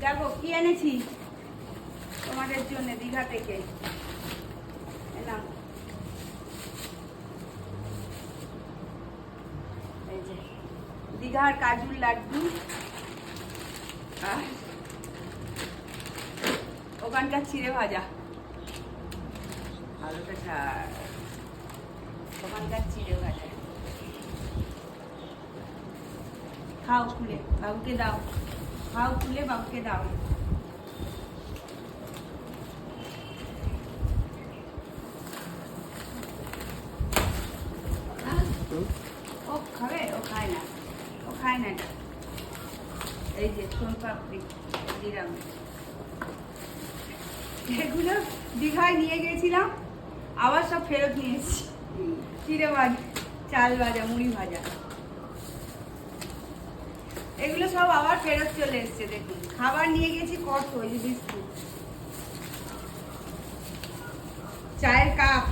দেখো, কি এনেছি? তোমাদের জন্য দীঘা থেকে। যে, দীঘার কাজুর লাড্ডু। আর ওখানকার চিড়ে ভাজা। আলুটা ওখানকার চিড়ে ভাজা। খাও খুলে, বাবুকে দাও। খাও খুলে বাবুকে দাও। ও খাবে? ও খায় না। ও খায় না এই যে সোন পাপড়ি দিলাম। এগুলো দীঘায় নিয়ে গেছিলাম আবার সব ফেরত নিয়ে এসেছি। চিড়ে ভাজা চাল ভাজা মুড়ি ভাজা। এগুলো সব আবার ফেরত চলে এসছে, দেখুন। খাবার নিয়ে গেছি কত ওই যে বিস্কুট। চায়ের কাপ।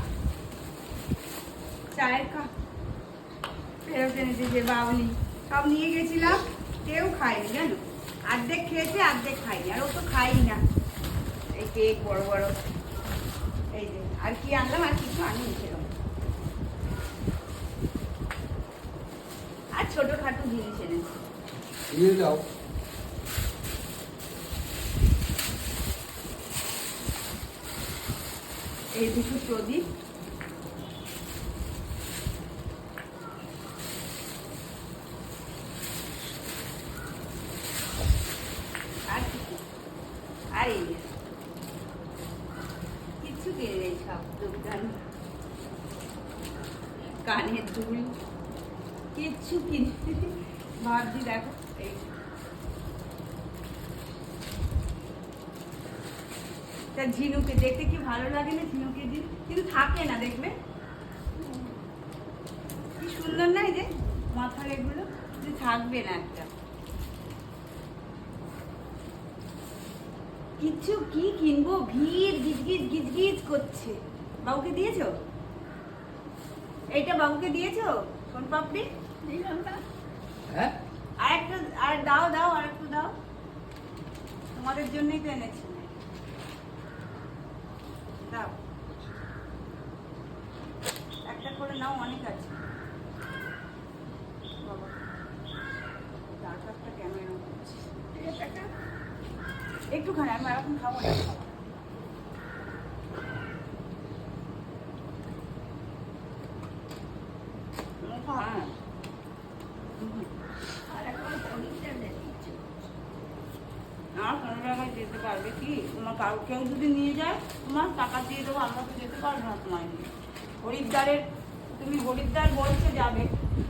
চায়ের কাপ। ফেরত এনেছে যে বাউলি সব নিয়ে গেছিলাম, কেউ খায়নি, জানো? অর্ধেক খেয়েছে অর্ধেক খায়নি, আর ও তো খাই না। এই কেক বড় বড়। এই যে, আর কি আনলাম, আর কিছু আনিনি সেরকম। আর ছোটখাটো জিনিস এনেছি। দিয়ে যাও। এই দুটো প্রদীপ। কিছু নেই সব দোকান। কানের দুল কিচ্ছু কিনে ভাবছি দেখো, এই ঝিনুকে, দেখতে কি ভালো লাগে না ঝিনুকে দিন কিন্তু থাকে না, দেখবে? কি সুন্দর না যে, মাথার এগুলো থাকবে না একটা। কিছু কি কিনবো? ভিড়, গিজগিজ গিজগিজ করছে। বাবুকে দিয়েছ? এইটা বাবুকে দিয়েছ? সোন পাপড়ি হ্যাঁ? আর দাও দাও আর একটু দাও। তোমাদের তো এনেছি। দাও। করে নাও, অনেক আছে। এরকম? একটুখানি, আমি এখন খাব না হ্যাঁ আর কোনো জায়গায় যেতে পারবে কি? তোমার কারও কেউ যদি নিয়ে যায়, তোমার টাকা দিয়ে দেবো, আমরা তো যেতে পারব না তোমায় নিয়ে। হরিদ্বারের তুমি হরিদ্বার বলছো যাবে।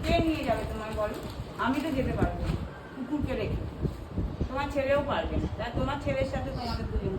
কে নিয়ে যাবে তোমায় বলো? আমি তো যেতে পারব কুকুরকে রেখে। তোমার ছেলেও পারবে না। তোমার ছেলের সাথে তোমাদের দুজন